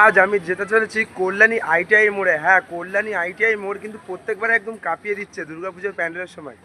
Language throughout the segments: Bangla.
আজ আমি যেতে চলেছি কল্যাণী আইটিআই মোড়ে। হ্যাঁ কল্যাণী আইটিআই মোড় কিন্তু প্রত্যেকবারে একদম কাঁপিয়ে দিচ্ছে দুর্গাপুজোর প্যান্ডেলের সময়।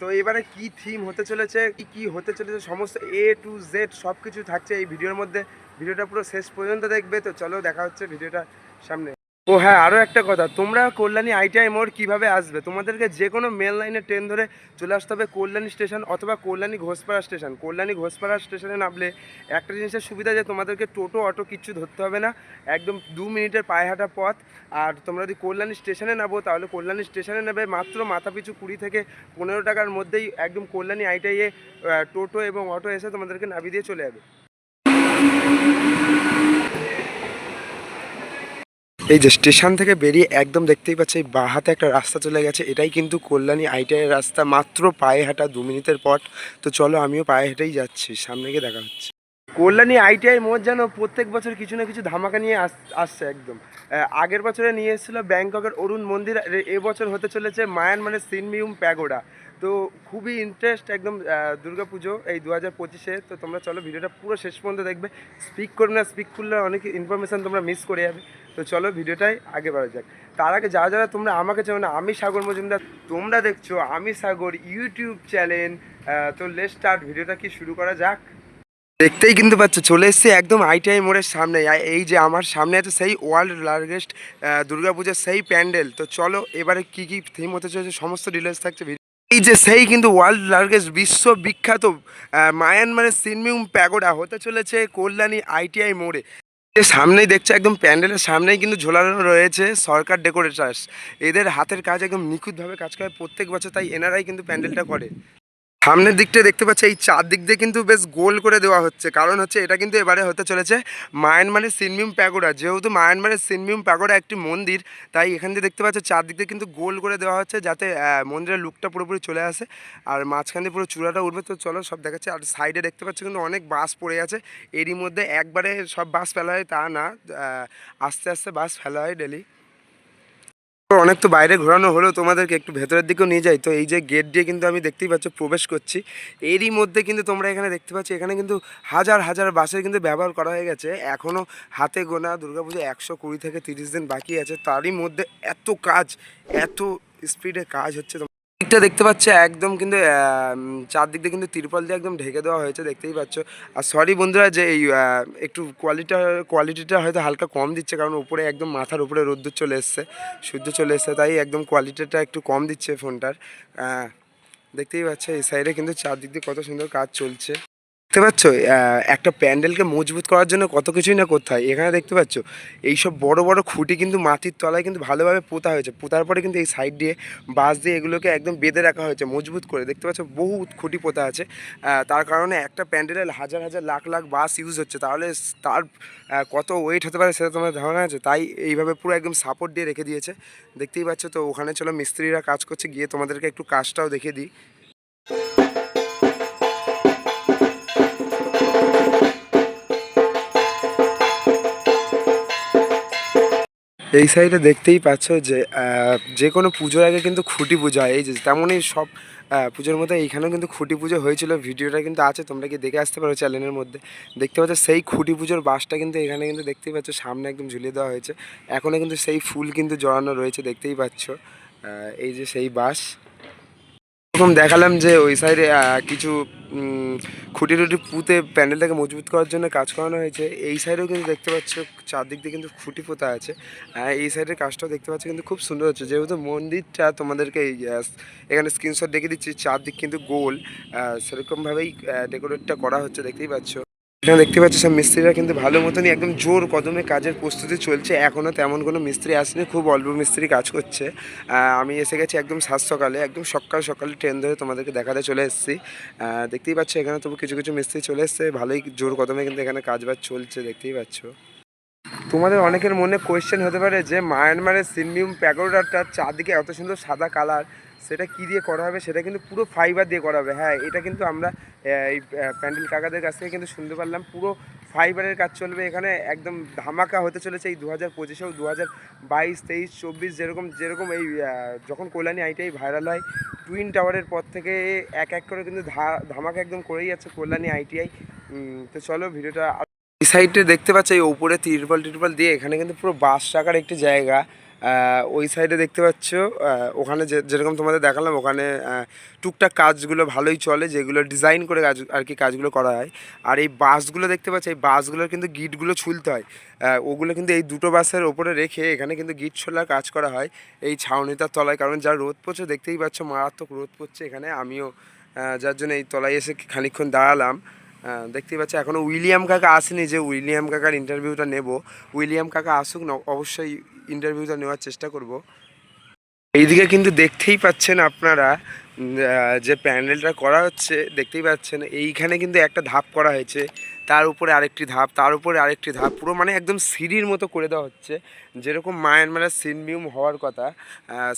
তো এবারে কি থিম হতে চলেছে, কি কি হতে চলেছে, সমস্ত এ টু জেড সব কিছু থাকছে এই ভিডিওর মধ্যে। ভিডিওটা পুরো শেষ পর্যন্ত দেখবে, তো চলো দেখা হচ্ছে ভিডিওটা সামনে। ও হ্যাঁ আরও একটা কথা। তোমরা কল্যাণী আইটিআই মোড় কীভাবে আসবে? তোমাদেরকে যে কোনো মেল লাইনে ট্রেন ধরে চলে আসতে হবে কল্যাণী স্টেশন অথবা কল্যাণী ঘোষপাড়া স্টেশন কল্যাণী ঘোষপাড়া স্টেশনে নামলে একটা জিনিসের সুবিধা যে, তোমাদেরকে টোটো, অটো কিচ্ছু ধরতে হবে না। একদম দু মিনিটের পায়ে হাঁটা পথ। আর তোমরা যদি কল্যাণী স্টেশনে নামো, তাহলে কল্যাণী স্টেশনে নেবে মাত্র মাথা পিছু কুড়ি থেকে পনেরো টাকার মধ্যেই একদম কল্যাণী আইটিআইয়ে টোটো এবং অটো এসে তোমাদেরকে নামিয়ে দিয়ে চলে যাবে। এই যে স্টেশন থেকে বেরিয়ে একদম দেখতেই পাচ্ছি, এই বাঁ হাতে একটা রাস্তা চলে গেছে। এটাই কিন্তু কল্যাণী আইটিআই রাস্তা, মাত্র পায়ে হাঁটা দু মিনিটের পর তো চলো আমিও পায়ে হেঁটেই যাচ্ছি, সামনে গিয়ে দেখা হচ্ছে। কল্যাণী আইটিআই মোড় যেন প্রত্যেক বছর কিছু না কিছু ধামাকা নিয়ে আস- আসছে একদম। আগের বছরে নিয়ে এসেছিল ব্যাংককের অরুণ মন্দির এবছর হতে চলেছে মায়ানমারের সিনমিউম প্যাগোডা। তো খুবই ইন্টারেস্ট একদম দুর্গা পুজো এই দু হাজার পঁচিশে। তো তোমরা চলো ভিডিওটা পুরো শেষ পর্যন্ত দেখবে। স্পিক করবে না স্পিক করলে অনেক ইনফরমেশান তোমরা মিস করে যাবে। তো চলো ভিডিওটাই আগে বাড়া যাক। তার আগে যারা যারা তোমরা আমাকে চেনো না, আমি সাগর মজুমদার। তোমরা দেখছ আমি সাগর ইউটিউব চ্যানেল তো লেট স্টার্ট ভিডিওটা কি শুরু করা যাক। দেখতেই কিন্তু পাচ্ছ, চলে এসেছি একদম আইটিআই মোড়ের সামনে। এই যে আমার সামনে আছে সেই ওয়ার্ল্ড লার্জেস্ট দুর্গাপূজার সেই প্যান্ডেল। তো চলো এবারে কি কি থিম হতে চলেছে, সমস্ত ডিটেলস থাকছে এই যে সেই কিন্তু ওয়ার্ল্ড লার্গেস্ট বিশ্ব বিখ্যাত মায়ানমারের সিনমিউম প্যাগোডা হতে চলেছে কল্যাণী আইটিআই মোড়ে। সামনেই দেখছে, একদম প্যান্ডেলের সামনেই কিন্তু ঝোলানো রয়েছে সরকার ডেকোরেটার্স। এদের হাতের কাজ একদম নিখুঁতভাবে কাজ করে, প্রত্যেক বছর তাই এনারাই কিন্তু প্যান্ডেলটা করে। সামনের দিকটা দেখতে পাচ্ছি, এই চার দিক দিয়ে কিন্তু বেশ গোল করে দেওয়া হচ্ছে। কারণ হচ্ছে এটা কিন্তু এবারে হতে চলেছে মায়ানমারের সিনমিউম প্যাগোডা। যেহেতু মায়ানমারের সিনমিউম প্যাগোডা একটি মন্দির, তাই এখান দিয়ে দেখতে পাচ্ছ চারদিক দিয়ে কিন্তু গোল করে দেওয়া হচ্ছে যাতে মন্দিরের লুকটা পুরোপুরি চলে আসে। আর মাঝখান দিয়ে পুরো চূড়াটা উঠবে তো চলো সব দেখাচ্ছে। আর সাইডে দেখতে পাচ্ছ কিন্তু অনেক বাস পড়ে আছে। এরই মধ্যে একবারে সব বাস ফেলা হয়, তা না। আস্তে আস্তে বাস ফেলা হয় ডেলি। অনেক তো বাইরে ঘোরানো হলেও তোমাদেরকে একটু ভেতরের দিকেও নিয়ে যাই। তো এই যে গেট দিয়ে কিন্তু আমি দেখতেই পাচ্ছ প্রবেশ করছি। এরই মধ্যে কিন্তু তোমরা এখানে দেখতে পাচ্ছ, এখানে কিন্তু হাজার হাজার বাসের কিন্তু ব্যবহার করা হয়ে গেছে। এখনও হাতে গোনা দুর্গাপুজো একশো কুড়ি থেকে তিরিশ দিন বাকি আছে। তারই মধ্যে এত কাজ, এত স্পিডে কাজ হচ্ছে দিকটা দেখতে পাচ্ছ, একদম কিন্তু চারদিক দিয়ে কিন্তু তিরপল দিয়ে একদম ঢেকে দেওয়া হয়েছে, দেখতেই পাচ্ছ। আর সরি বন্ধুরা যে এই একটু কোয়ালিটা কোয়ালিটিটা হয়তো হালকা কম দিচ্ছে, কারণ উপরে একদম মাথার উপরে রোদ্দুর চলে এসছে সূর্য চলে এসছে, তাই একদম কোয়ালিটিটা একটু কম দিচ্ছে ফোনটার দেখতেই পাচ্ছ, এই সাইডে কিন্তু চারদিক দিয়ে কত সুন্দর কাজ চলছে। দেখতে পাচ্ছ? একটা প্যান্ডেলকে মজবুত করার জন্য কত কিছুই না করতে হয়। এখানে দেখতে পাচ্ছ? এইসব বড় বড় খুঁটি কিন্তু মাটির তলায় কিন্তু ভালোভাবে পোতা হয়েছে। পোতার পরে কিন্তু এই সাইড দিয়ে, বাঁশ দিয়ে এগুলোকে একদম বেঁধে রাখা হয়েছে মজবুত করে। দেখতে পাচ্ছ? বহু খুঁটি পোতা আছে। তার কারণে একটা প্যান্ডেলে হাজার হাজার, লাখ লাখ বাস ইউজ হচ্ছে। তাহলে তার কত ওয়েট হতে পারে সেটা তোমার ধারণা আছে? তাই এইভাবে পুরো একদম সাপোর্ট দিয়ে রেখে দিয়েছে। দেখতেই পাচ্ছ? তো ওখানে চলো মিস্ত্রিরা কাজ করছে। গিয়ে তোমাদেরকে একটু কাজটাও দেখে দিই। এই সাইডে দেখতেই পাচ্ছ যে যে কোনো পুজোর আগে কিন্তু খুঁটি পুজো হয়। এই যে তেমনই সব পুজোর মধ্যে এইখানেও কিন্তু খুঁটি পুজো হয়েছিল। ভিডিওটা কিন্তু আছে, তোমরা কি দেখে আসতে পারো চ্যানেলের মধ্যে। দেখতে পাচ্ছ সেই খুঁটি পুজোর বাসটা কিন্তু এখানে কিন্তু দেখতেই পাচ্ছ, সামনে একদম ঝুলিয়ে দেওয়া হয়েছে। এখনও কিন্তু সেই ফুল কিন্তু জড়ানো রয়েছে, দেখতেই পাচ্ছ। এই যে সেই বাস। এরকম দেখালাম যে ওই সাইডে কিছু খুঁটি টুটি পুঁতে প্যান্ডেলটাকে মজবুত করার জন্য কাজ করানো হয়েছে। এই সাইডেও কিন্তু দেখতে পাচ্ছ, চারদিক দিয়ে কিন্তু খুঁটি পোতা আছে। এই সাইডের কাজটাও দেখতে পাচ্ছ, কিন্তু খুব সুন্দর হচ্ছে। যেহেতু মন্দিরটা তোমাদেরকে এখানে স্ক্রিনশট দেখে দিচ্ছি, চারদিক কিন্তু গোল। সেরকমভাবেই ডেকোরেটটা করা হচ্ছে, দেখতেই পাচ্ছ। এখানে দেখতে পাচ্ছি সব মিস্ত্রিরা কিন্তু ভালো মতনই একদম জোর কদমে কাজের প্রস্তুতি চলছে। এখনও তেমন কোনো মিস্ত্রি আসেনি, খুব অল্প মিস্ত্রি কাজ করছে। আমি এসে গেছি একদম সাত সকালে একদম সকাল সকালে ট্রেন ধরে তোমাদেরকে দেখাতে চলে এসেছি। দেখতেই পাচ্ছ এখানে তবু কিছু কিছু মিস্ত্রি চলে এসছে, ভালোই জোর কদমে কিন্তু এখানে কাজ বাজ চলছে, দেখতেই পাচ্ছ। তোমাদের অনেকের মনে কোয়েশ্চেন হতে পারে যে, মায়ানমারের সিনমিউম প্যাগোডাটার চারদিকে এত সুন্দর সাদা কালার সেটা কি দিয়ে করা হবে সেটা কিন্তু পুরো ফাইবার দিয়ে করা হবে। হ্যাঁ এটা কিন্তু আমরা এই প্যান্ডেল কাকাদের কাছ থেকে কিন্তু শুনতে পারলাম। পুরো ফাইবারের কাজ চলবে এখানে, একদম ধামাকা হতে চলেছে এই দু হাজার পঁচিশেও দু হাজার বাইশ, তেইশ, চব্বিশ, যেরকম যেরকম এই যখন কল্যাণী আইটাই ভাইরাল হয় টুইন টাওয়ারের পর থেকে এক এক করে কিন্তু ধা- ধামাকা একদম করেই যাচ্ছে কল্যাণী আইটিআই তো চলো ভিডিওটা এই সাইডে দেখতে পাচ্ছ, এই ওপরে তিরপল টিরপল দিয়ে এখানে কিন্তু পুরো বাস রাখার একটি জায়গা। ওই সাইডে দেখতে পাচ্ছ ওখানে যে যেরকম তোমাদের দেখালাম, ওখানে টুকটাক কাজগুলো ভালোই চলে, যেগুলো ডিজাইন করে কাজ আর কি কাজগুলো করা হয়। আর এই বাসগুলো দেখতে পাচ্ছ, এই বাসগুলোর কিন্তু গিটগুলো ছুলতে হয়। ওগুলো কিন্তু এই দুটো বাসের ওপরে রেখে এখানে কিন্তু গিট ছোলার কাজ করা হয় এই ছাউনিটার তলায়। কারণ যা রোদ পড়ছে, দেখতেই পাচ্ছ মারাত্মক রোদ পড়ছে এখানে। আমিও যার জন্য এই তলায় এসে খানিকক্ষণ দাঁড়ালাম। দেখতেই পাচ্ছ এখনও উইলিয়াম কাকা আসেনি যে উইলিয়াম কাকার ইন্টারভিউটা নেব। উইলিয়াম কাকা আসুক অবশ্যই ইন্টারভিউটা নেওয়ার চেষ্টা করব। এইদিকে কিন্তু দেখতেই পাচ্ছেন আপনারা যে প্যান্ডেলটা করা হচ্ছে, দেখতেই পাচ্ছেন, এইখানে কিন্তু একটা ধাপ করা হয়েছে। তার উপরে আরেকটি ধাপ, তার উপরে আরেকটি ধাপ, পুরো মানে একদম সিঁড়ির মতো করে দেওয়া হচ্ছে। যেরকম মায়ানমারের সিনমিউম হওয়ার কথা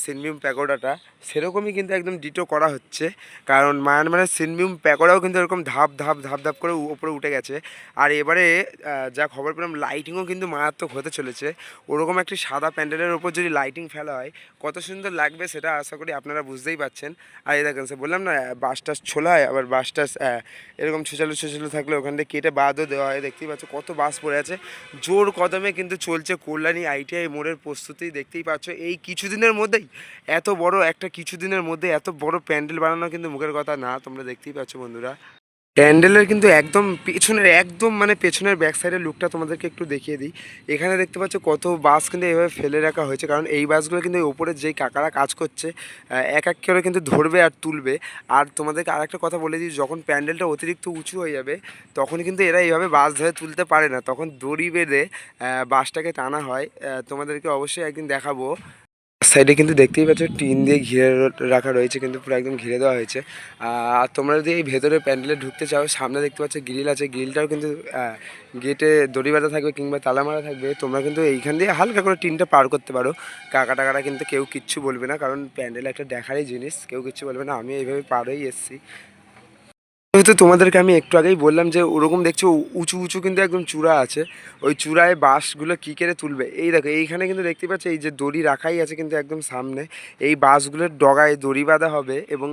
সিনমিউম প্যাকোডাটা সেরকমই কিন্তু একদম ডিটো করা হচ্ছে। কারণ মায়ানমারের সিনমিউম প্যাকোডাও কিন্তু এরকম ধাপ ধাপ ধাপ ধাপ করে উপরে উঠে গেছে। আর এবারে যা খবর পেলাম লাইটিংও কিন্তু মারাত্মক হতে চলেছে। ওরকম একটি সাদা প্যান্ডেলের ওপর যদি লাইটিং ফেলা হয়, কত সুন্দর লাগবে সেটা আশা করি আপনারা বুঝতেই পাচ্ছেন। আর এই দেখেন, সে বললাম না বাস টাস ছোলা আবার বাস টাস এরকম ছোচালো ছোচালো থাকলে ওখান থেকে কেটে বাদও দেওয়া হয়, দেখতেই পাচ্ছ কত বাস পড়ে আছে। জোর কদমে কিন্তু চলছে কল্যাণী আইটিআই মোড়ের প্রস্তুতি, দেখতেই পাচ্ছ এই কিছুদিনের মধ্যেই, এত বড় একটা কিছুদিনের মধ্যে এত বড় প্যান্ডেল বানানো কিন্তু মুখের কথা না, তোমরা দেখতেই পাচ্ছ বন্ধুরা। প্যান্ডেলের কিন্তু একদম পেছনের, একদম মানে পেছনের ব্যাক সাইডের লুকটা তোমাদেরকে একটু দেখিয়ে দিই। এখানে দেখতে পাচ্ছ কত বাস কিন্তু এইভাবে ফেলে রাখা হয়েছে, কারণ এই বাসগুলো কিন্তু ওপরে যেই কাকারা কাজ করছে এক এক করে কিন্তু ধরবে আর তুলবে। আর তোমাদেরকে আরেকটা কথা বলে দিই, যখন প্যান্ডেলটা অতিরিক্ত উঁচু হয়ে যাবে তখন কিন্তু এরা এইভাবে বাস ধরে তুলতে পারে না। তখন দড়ি বেঁধে বাসটাকে টানা হয়। তোমাদেরকে অবশ্যই একদিন দেখাবো। সাইডে কিন্তু দেখতেই পাচ্ছ টিন দিয়ে ঘিরে রাখা রয়েছে, কিন্তু পুরো একদম ঘিরে দেওয়া হয়েছে। আর তোমরা যদি এই ভেতরে প্যান্ডেলে ঢুকতে চাও, সামনে দেখতে পাচ্ছ গ্রিল আছে, গ্রিলটাও কিন্তু গেটে দড়ি বাঁধা থাকবে কিংবা তালা মারা থাকবে। তোমরা কিন্তু এইখান দিয়ে হালকা করে টিনটা পার করতে পারো। কাকা টাকাটা কিন্তু কেউ কিচ্ছু বলবে না, কারণ প্যান্ডেল একটা দেখারই জিনিস, কেউ কিচ্ছু বলবে না, আমি এইভাবে পার হয়েই এসেছি। যেহেতু তোমাদেরকে আমি একটু আগেই বললাম যে ওরকম দেখছ উঁচু উঁচু কিন্তু একদম চূড়া আছে। ওই চূড়ায় বাঁশগুলো কী করে তুলবে? এই দেখো, এইখানে কিন্তু দেখতে পাচ্ছ, এই যে দড়ি রাখাই আছে কিন্তু একদম সামনে। এই বাঁশগুলোর ডগায় দড়ি বাঁধা হবে এবং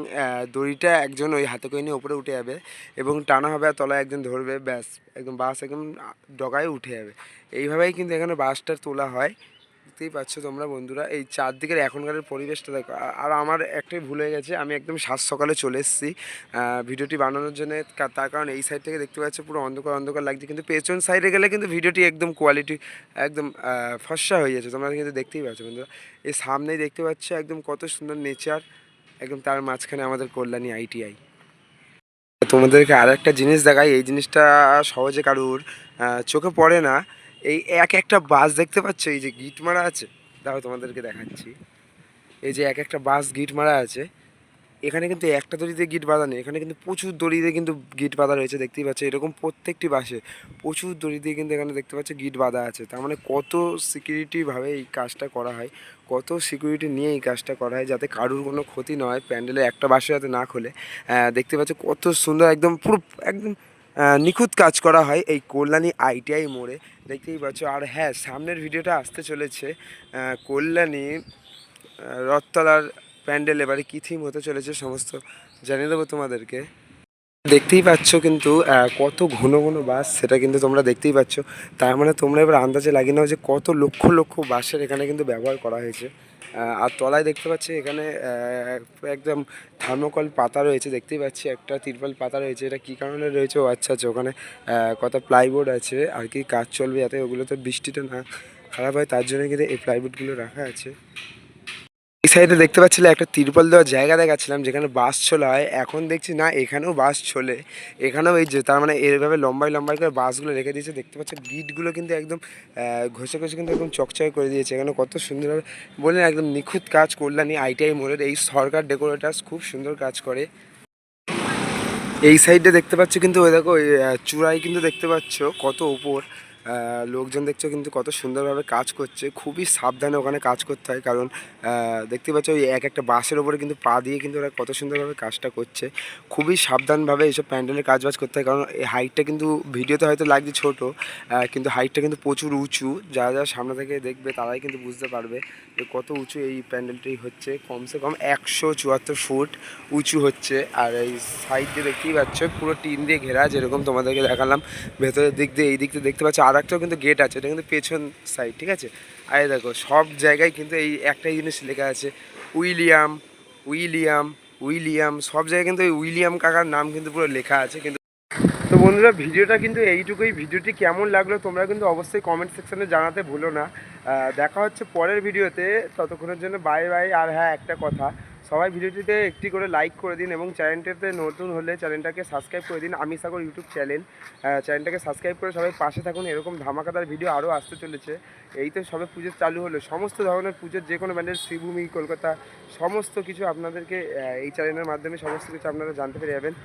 দড়িটা একজন ওই হাতে করে উপরে উঠে যাবে এবং টানা হবে আর তলায় একজন ধরবে, ব্যাস। একদম বাঁশ একদম ডগায় উঠে যাবে। এইভাবেই কিন্তু এখানে বাঁশটা তোলা হয়। দেখতেই পাচ্ছ তোমরা বন্ধুরা, এই চারদিকের এখনকার পরিবেশটা দেখো। আর আমার একটাই ভুল হয়ে গেছে, আমি একদম সাত সকালে চলে এসেছি ভিডিওটি বানানোর জন্য তার কারণ এই সাইড থেকে দেখতে পাচ্ছ পুরো অন্ধকার অন্ধকার লাগছে, কিন্তু পেছন সাইডে গেলে কিন্তু ভিডিওটি একদম কোয়ালিটি একদম ফসা হয়ে যাচ্ছে, তোমরা কিন্তু দেখতেই পাচ্ছ বন্ধুরা। এই সামনেই দেখতে পাচ্ছ একদম কত সুন্দর নেচার একদম তার মাঝখানে আমাদের কল্যাণী আইটিআই তোমাদেরকে আর একটা জিনিস দেখাই, এই জিনিসটা সহজে কারুর চোখে পড়ে না এই এক একটা বাস দেখতে পাচ্ছ? এই যে গিট মারা আছে। দাও তোমাদেরকে দেখাচ্ছি। এই যে এক একটা বাস গিট মারা আছে। এখানে কিন্তু একটা দড়িতে গিট বাঁধা নেই। এখানে কিন্তু প্রচুর দড়িতে কিন্তু গিট বাঁধা রয়েছে, দেখতেই পাচ্ছ। এরকম প্রত্যেকটি বাসে প্রচুর দড়ি দিয়ে কিন্তু এখানে দেখতে পাচ্ছ গিট বাঁধা আছে। তার মানে কত সিকিউরিটিভাবে এই কাজটা করা হয়, কত সিকিউরিটি নিয়ে এই কাজটা করা হয় যাতে কারুর কোনো ক্ষতি না হয়, প্যান্ডেলে একটা বাসে যাতে না খোলে। দেখতে পাচ্ছ কত সুন্দর, একদম পুরো, একদম নিখুঁত কাজ করা হয় এই কল্যাণী আইটিআই মোড়ে। দেখতেই পাচ্ছ, আর হ্যাঁ সামনের ভিডিওটা আসতে চলেছে কল্যাণী রথতলার প্যান্ডেল, এবারে কী থিম হতে চলেছে সমস্ত জানিয়ে দেবো তোমাদেরকে। দেখতেই পাচ্ছ কিন্তু কত ঘন ঘন বাস, সেটা কিন্তু তোমরা দেখতেই পাচ্ছ। তার মানে তোমরা এবার আন্দাজে লাগিয়ে নাও যে কত লক্ষ লক্ষ বাসের এখানে কিন্তু ব্যবহার করা হয়েছে। আর তলায় দেখতে পাচ্ছি এখানে একদম থার্মোকল পাতা রয়েছে, দেখতেই পাচ্ছি একটা তিরপাল পাতা রয়েছে। এটা কী কারণে রয়েছে? ও আচ্ছা আচ্ছা ওখানে কত প্লাইবোর্ড আছে, আর কি কাজ চলবে যাতে ওগুলোতে বৃষ্টিটা না, খারাপ হয়, তার জন্য কিন্তু এই প্লাইবোর্ডগুলো রাখা আছে। সাইডে দেখতে পাচ্ছিলে একটা তিরপল দেওয়ার জায়গা দেখাচ্ছিলাম, যেখানে বাস ছোলা হয়। এখন দেখছি না, এখানেও বাস ছোলে এখানেও এই যে, তার মানে এইভাবে লম্বাই লম্বাই করে বাসগুলো রেখে দিয়েছে। দেখতে পাচ্ছ, গিটগুলো কিন্তু একদম ঘষে ঘষে কিন্তু একদম চকচকে করে দিয়েছে। এখানে কত সুন্দরভাবে, বললেন একদম নিখুঁত কাজ কল্যাণী আইটিআই মোড়ের এই সরকার ডেকোরেটার্স খুব সুন্দর কাজ করে। এই সাইডে দেখতে পাচ্ছ কিন্তু, ওই দেখো চূড়ায় কিন্তু দেখতে পাচ্ছ কত ওপর। লোকজন দেখছ কিন্তু কত সুন্দরভাবে কাজ করছে, খুবই সাবধানে ওখানে কাজ করতে হয়, কারণ দেখতে পাচ্ছ ওই এক একটা বাসের ওপরে কিন্তু পা দিয়ে কিন্তু ওরা কত সুন্দরভাবে কাজটা করছে। খুবই সাবধানভাবে এইসব প্যান্ডেলের কাজ বাজ করতে হয়, কারণ এই হাইটটা কিন্তু ভিডিওতে হয়তো লাগছে ছোট কিন্তু হাইটটা কিন্তু প্রচুর উঁচু যারা যারা সামনে থেকে দেখবে তারাই কিন্তু বুঝতে পারবে যে কত উঁচু এই প্যান্ডেলটি হচ্ছে। কমসে কম একশো চুয়াত্তর ফুট উঁচু হচ্ছে, আর এই সাইড দিয়ে দেখতেই পাচ্ছ, পুরো টিন দিয়ে ঘেরা যেরকম তোমাদেরকে দেখালাম, ভেতরের দিক দিয়ে, এই দিক দিয়ে দেখতে পাচ্ছ আর একটাও কিন্তু গেট আছে, এটা কিন্তু পেছন সাইড ঠিক আছে? আর দেখো, সব জায়গায় কিন্তু এই একটাই জিনিস লেখা আছে, উইলিয়াম উইলিয়াম উইলিয়াম, সব জায়গায় কিন্তু উইলিয়াম কাকার নাম কিন্তু পুরো লেখা আছে, কিন্তু তো বন্ধুরা, ভিডিওটা কিন্তু এইটুকুই। ভিডিওটি কেমন লাগল তোমরা কিন্তু অবশ্যই কমেন্ট সেকশানে জানাতে ভুলো না। দেখা হচ্ছে পরের ভিডিওতে, ততক্ষণের জন্য বাই বাই আর হ্যাঁ একটা কথা। সবাই ভিডিওটিতে একটি করে লাইক করে দিন এবং চ্যানেলটিতে নতুন হলে চ্যানেলটাকে সাবস্ক্রাইব করে দিন। আমি সাগর ইউটিউব চ্যানেল চ্যানেলটাকে সাবস্ক্রাইব করে সবাই পাশে থাকুন। এরকম ধামাকাদার ভিডিও আরও আসতে চলেছে। এই তো সবে পুজো চালু হলো। সমস্ত ধরনের পুজোর যে কোনো ব্যান্ডের শ্রীভূমি, কলকাতা, সমস্ত কিছু আপনাদেরকে এই চ্যানেলের মাধ্যমে সমস্ত কিছু আপনারা জানতে পেরে যাবেন।